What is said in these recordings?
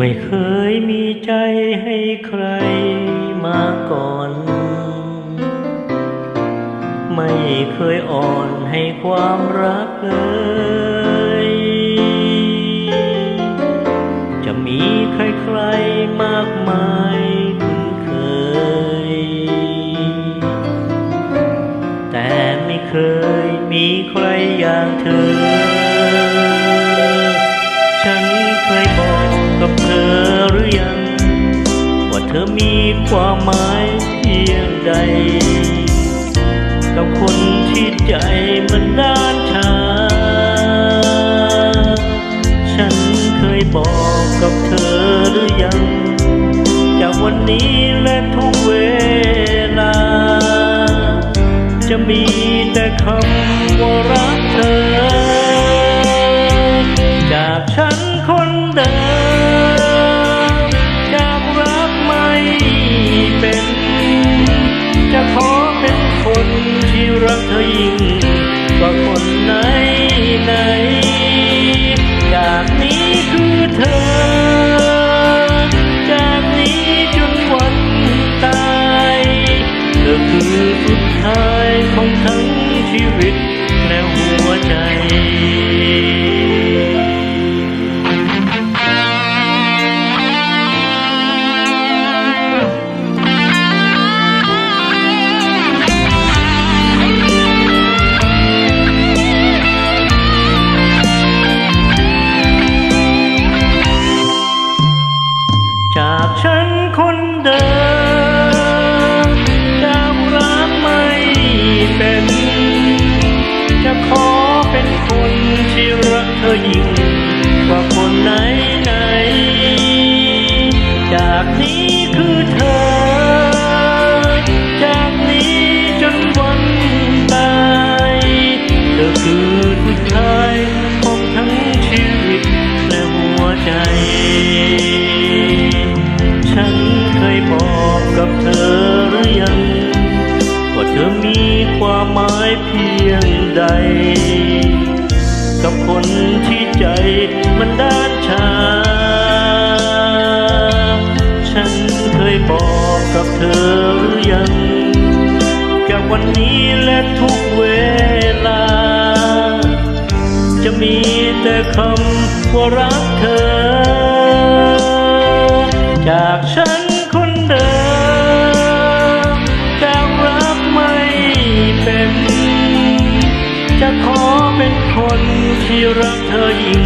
ไม่เคยมีใจให้ใครมาก่อน ไม่เคยอ่อนให้ความรักเลย จะมีใครๆมากมายคุ้นเคย แต่ไม่เคยมีใครอย่างเธอ ความหมายเพียงใด กับคนที่ใจมันด้านชา ฉันเคยบอกกับเธอหรือยัง จากวันนี้และทุกเวลา จะมีแต่คำว่ารักเธอ หมายเพียงใด กับคนที่ใจมันด้านชา ฉันเคยบอกกับเธอหรือยังกับวันนี้และทุกเวลา จะมีแต่คำว่ารักเธอ จากฉัน คนที่รักเธอยิ่ง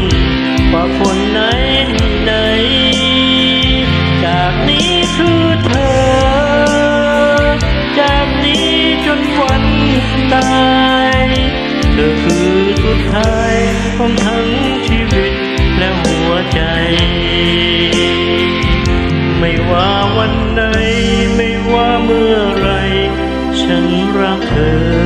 กว่าคนไหนไหน จากนี้คือเธอ จากนี้จนวันตายเธอคือสุดท้ายของทั้งชีวิตและหัวใจ ไม่ว่าวันไหน ไม่ว่าเมื่อไร ฉันรักเธอ